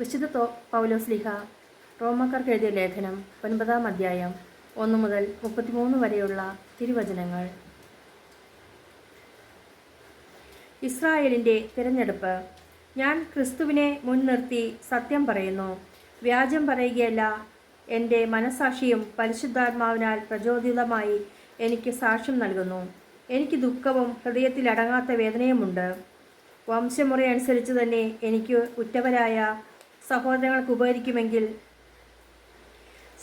വിശുദ്ധ പൗലോസ്ലിഹ റോമക്കാർക്ക് എഴുതിയ ലേഖനം ഒൻപതാം അധ്യായം ഒന്ന് മുതൽ മുപ്പത്തിമൂന്ന് വരെയുള്ള തിരുവചനങ്ങൾ. ഇസ്രായേലിന്റെ തിരഞ്ഞെടുപ്പ്. ഞാൻ ക്രിസ്തുവിനെ മുൻനിർത്തി സത്യം പറയുന്നു. വ്യാജം പറയുകയല്ല. എന്റെ മനസാക്ഷിയും പരിശുദ്ധാത്മാവിനാൽ പ്രചോദിതമായി എനിക്ക് സാക്ഷ്യം നൽകുന്നു. എനിക്ക് ദുഃഖവും ഹൃദയത്തിൽ അടങ്ങാത്ത വേദനയുമുണ്ട്. വംശമുറ അനുസരിച്ച് തന്നെ എനിക്ക് ഉറ്റവരായ സഹോദരങ്ങൾക്ക് ഉപകരിക്കുമെങ്കിൽ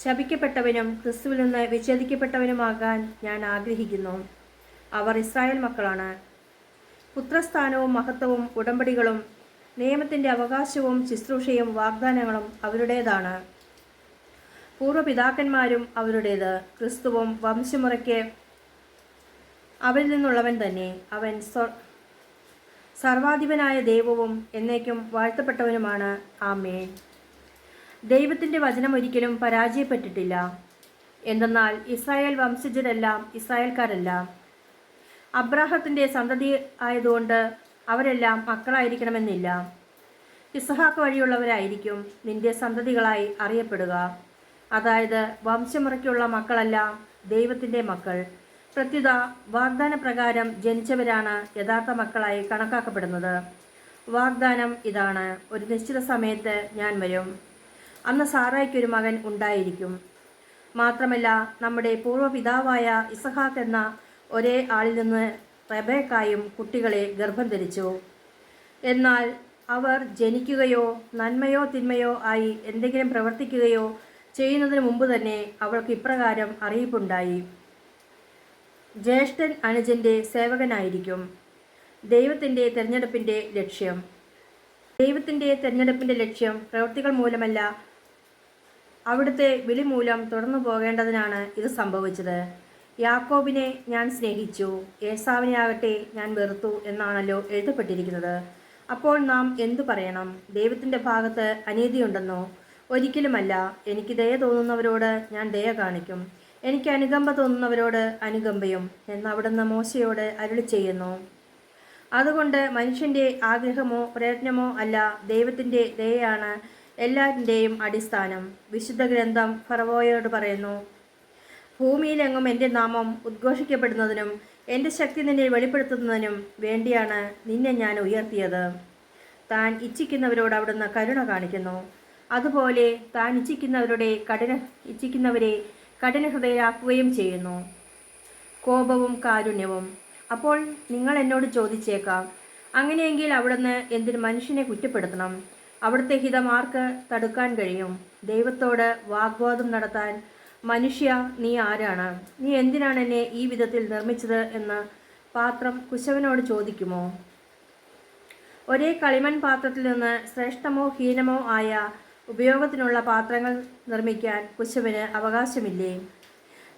ശപിക്കപ്പെട്ടവനും ക്രിസ്തുവിൽ നിന്ന് വിച്ഛേദിക്കപ്പെട്ടവനുമാകാൻ ഞാൻ ആഗ്രഹിക്കുന്നു. അവർ ഇസ്രായേൽ മക്കളാണ്. പുത്രസ്ഥാനവും മഹത്വവും ഉടമ്പടികളും നിയമത്തിന്റെ അവകാശവും ശുശ്രൂഷയും വാഗ്ദാനങ്ങളും അവരുടേതാണ്. പൂർവപിതാക്കന്മാരും അവരുടേത്. ക്രിസ്തുവും വംശമുറയ്ക്ക് അവരിൽ നിന്നുള്ളവൻ തന്നെ. അവൻ സ്വ സർവാധിപനായ ദൈവവും എന്നേക്കും വാഴ്ത്തപ്പെട്ടവനുമാണ്. ആമേൻ. ദൈവത്തിന്റെ വചനം ഒരിക്കലും പരാജയപ്പെട്ടിട്ടില്ല. എന്തെന്നാൽ ഇസ്രായേൽ വംശജരെല്ലാം ഇസ്രായേൽക്കാരല്ല. അബ്രാഹത്തിന്റെ സന്തതി ആയതുകൊണ്ട് അവരെല്ലാം മക്കളായിരിക്കണമെന്നില്ല. ഇസ്ഹാക്ക് വഴിയുള്ളവരായിരിക്കും നിന്റെ സന്തതികളായി അറിയപ്പെടുക. അതായത് വംശമുറയ്ക്കുള്ള മക്കളല്ല ദൈവത്തിന്റെ മക്കൾ. പ്രത്യുത വാഗ്ദാന പ്രകാരം ജനിച്ചവരാണ് യഥാർത്ഥ മക്കളായി കണക്കാക്കപ്പെടുന്നത്. വാഗ്ദാനം ഇതാണ്. ഒരു നിശ്ചിത സമയത്ത് ഞാൻ വരും. അന്ന് സാറായ്ക്കൊരു മകൻ ഉണ്ടായിരിക്കും. മാത്രമല്ല നമ്മുടെ പൂർവപിതാവായ ഇസഹാഖ് എന്ന ഒരേ ആളിൽ നിന്ന് റബേക്കായും കുട്ടികളെ ഗർഭം ധരിച്ചു. എന്നാൽ അവർ ജനിക്കുകയോ നന്മയോ തിന്മയോ ആയി എന്തെങ്കിലും പ്രവർത്തിക്കുകയോ ചെയ്യുന്നതിന് മുമ്പ് തന്നെ അവൾക്ക് ഇപ്രകാരം അറിയിപ്പുണ്ടായി. ജ്യേഷ്ഠൻ അനുജന്റെ സേവകനായിരിക്കും. ദൈവത്തിന്റെ തിരഞ്ഞെടുപ്പിന്റെ ലക്ഷ്യം. ദൈവത്തിന്റെ തിരഞ്ഞെടുപ്പിന്റെ ലക്ഷ്യം പ്രവൃത്തികൾ മൂലമല്ല. അവിടുത്തെ വിളി മൂലം തുടർന്നു പോകേണ്ടതിനാണ് ഇത് സംഭവിച്ചത്. യാക്കോബിനെ ഞാൻ സ്നേഹിച്ചു. ഏസാവിനെ ആകട്ടെ ഞാൻ വെറുത്തു എന്നാണല്ലോ എഴുതപ്പെട്ടിരിക്കുന്നത്. അപ്പോൾ നാം എന്തു പറയണം? ദൈവത്തിന്റെ ഭാഗത്ത് അനീതിയുണ്ടെന്നോ? ഒരിക്കലുമല്ല. എനിക്ക് ദയ തോന്നുന്നവരോട് ഞാൻ ദയ കാണിക്കും. എനിക്ക് അനുകമ്പ തോന്നുന്നവരോട് അനുകമ്പയും എന്ന് അവിടുന്ന് മോശയോട് അരുളി ചെയ്യുന്നു. അതുകൊണ്ട് മനുഷ്യന്റെ ആഗ്രഹമോ പ്രയത്നമോ അല്ല ദൈവത്തിന്റെ ദയയാണ് എല്ലാറ്റിന്റെയും അടിസ്ഥാനം. വിശുദ്ധ ഗ്രന്ഥം ഫറവോയോട് പറയുന്നു ഭൂമിയിലെങ്ങും എന്റെ നാമം ഉദ്ഘോഷിക്കപ്പെടുന്നതിനും എന്റെ ശക്തി നിന്നെ വെളിപ്പെടുത്തുന്നതിനും വേണ്ടിയാണ് നിന്നെ ഞാൻ ഉയർത്തിയത്. താൻ ഇച്ഛിക്കുന്നവരോട് അവിടുന്ന് കരുണ കാണിക്കുന്നു. അതുപോലെ താൻ ഇച്ഛിക്കുന്നവരുടെ കഠിന ഇച്ഛിക്കുന്നവരെ കഠിന ഹൃദയരാക്കുകയും ചെയ്യുന്നു. കോപവും കാരുണ്യവും. അപ്പോൾ നിങ്ങൾ എന്നോട് ചോദിച്ചേക്കാം അങ്ങനെയെങ്കിൽ അവിടുന്ന് എന്തിനു മനുഷ്യനെ കുറ്റപ്പെടുത്തണം? അവിടുത്തെ ഹിതം ആർക്ക് തടുക്കാൻ കഴിയും? ദൈവത്തോട് വാഗ്വാദം നടത്താൻ മനുഷ്യ നീ ആരാണ്? നീ എന്തിനാണ് എന്നെ ഈ വിധത്തിൽ നിർമ്മിച്ചത്? എന്ന് പാത്രം കുശവനോട് ചോദിക്കുമോ? ഒരേ കളിമൺ പാത്രത്തിൽ നിന്ന് ശ്രേഷ്ഠമോ ഹീനമോ ആയ ഉപയോഗത്തിനുള്ള പാത്രങ്ങൾ നിർമ്മിക്കാൻ കുശവന് അവകാശമില്ലേ?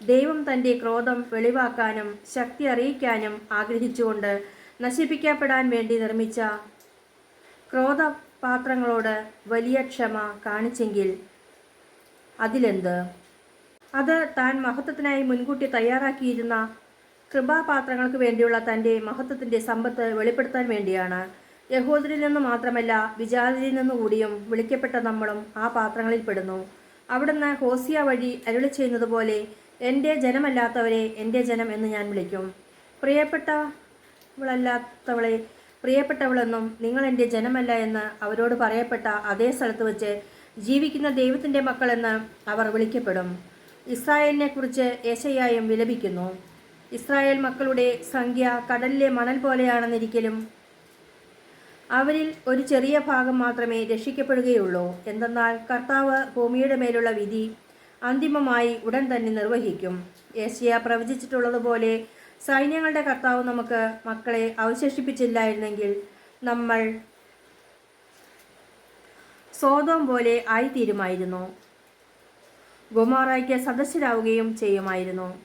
ദൈവം തന്റെ ക്രോധം വെളിവാക്കാനും ശക്തി അറിയിക്കാനും ആഗ്രഹിച്ചുകൊണ്ട് നശിപ്പിക്കപ്പെടാൻ വേണ്ടി നിർമ്മിച്ച ക്രോധപാത്രങ്ങളോട് വലിയ ക്ഷമ കാണിച്ചെങ്കിൽ അതിലെന്ത്? അത് താൻ മഹത്വത്തിനായി മുൻകൂട്ടി തയ്യാറാക്കിയിരുന്ന കൃപാപാത്രങ്ങൾക്ക് വേണ്ടിയുള്ള തന്റെ മഹത്വത്തിന്റെ സമ്പത്ത് വെളിപ്പെടുത്താൻ വേണ്ടിയാണ്. യഹൂദരിൽ നിന്ന് മാത്രമല്ല വിജാതിരിൽ നിന്നുകൂടിയും വിളിക്കപ്പെട്ട നമ്മളും ആ പാത്രങ്ങളിൽ പെടുന്നു. അവിടുന്ന് ഹോസിയ വഴി അരുളി ചെയ്യുന്നത് പോലെ എന്റെ ജനമല്ലാത്തവരെ എന്റെ ജനം എന്ന് ഞാൻ വിളിക്കും. പ്രിയപ്പെട്ടവളല്ലാത്തവളെ പ്രിയപ്പെട്ടവളെന്നും നിങ്ങൾ എന്റെ ജനമല്ല എന്ന് അവരോട് പറയപ്പെട്ട അതേ സ്ഥലത്ത് വെച്ച് ജീവിക്കുന്ന ദൈവത്തിന്റെ മക്കളെന്ന് അവർ വിളിക്കപ്പെടും. ഇസ്രായേലിനെ കുറിച്ച് ഏശയായും വിലപിക്കുന്നു. ഇസ്രായേൽ മക്കളുടെ സംഖ്യ കടലിലെ മണൽ പോലെയാണെന്നിരിക്കലും അവരിൽ ഒരു ചെറിയ ഭാഗം മാത്രമേ രക്ഷിക്കപ്പെടുകയുള്ളൂ. എന്തെന്നാൽ കർത്താവ് ഭൂമിയുടെ മേലുള്ള വിധി അന്തിമമായി ഉടൻ തന്നെ നിർവഹിക്കും. ഏഷ്യ പ്രവചിച്ചിട്ടുള്ളതുപോലെ സൈന്യങ്ങളുടെ കർത്താവ് നമുക്ക് മക്കളെ അവശേഷിപ്പിച്ചില്ലായിരുന്നെങ്കിൽ നമ്മൾ സ്വതം പോലെ ആയിത്തീരുമായിരുന്നു. ഗുമാറായ്ക്ക് സദസ്യരാവുകയും ചെയ്യുമായിരുന്നു.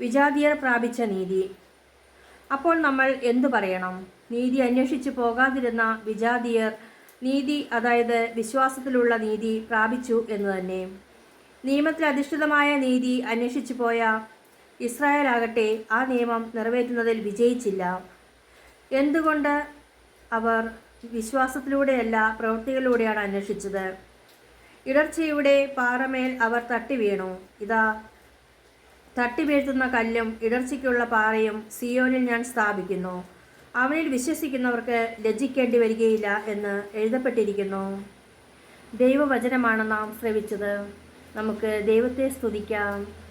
വിജാതിയർ പ്രാപിച്ച നീതി. അപ്പോൾ നമ്മൾ എന്തു പറയണം? നീതി അന്വേഷിച്ചു പോകാതിരുന്ന വിജാതിയർ നീതി അതായത് വിശ്വാസത്തിലുള്ള നീതി പ്രാപിച്ചു എന്ന് തന്നെ. നിയമത്തിൽ അധിഷ്ഠിതമായ നീതി അന്വേഷിച്ചു പോയ ഇസ്രായേൽ ആകട്ടെ ആ നിയമം നിറവേറ്റുന്നതിൽ വിജയിച്ചില്ല. എന്തുകൊണ്ട് അവർ വിശ്വാസത്തിലൂടെയല്ല പ്രവൃത്തികളിലൂടെയാണ് അന്വേഷിച്ചത്? ഇടർച്ചയുടെ പാറമേൽ അവർ തട്ടി വീണു. ഇതാ തട്ടി വീഴ്ത്തുന്ന കല്ലും ഇടർച്ചയ്ക്കുള്ള പാറയും സിയോനിൽ ഞാൻ സ്ഥാപിക്കുന്നു. അവനിൽ വിശ്വസിക്കുന്നവർക്ക് ലജ്ജിക്കേണ്ടി വരികയില്ല എന്ന് എഴുതപ്പെട്ടിരിക്കുന്നു. ദൈവവചനമാണ് നാം ശ്രവിച്ചത്. നമുക്ക് ദൈവത്തെ സ്തുതിക്കാം.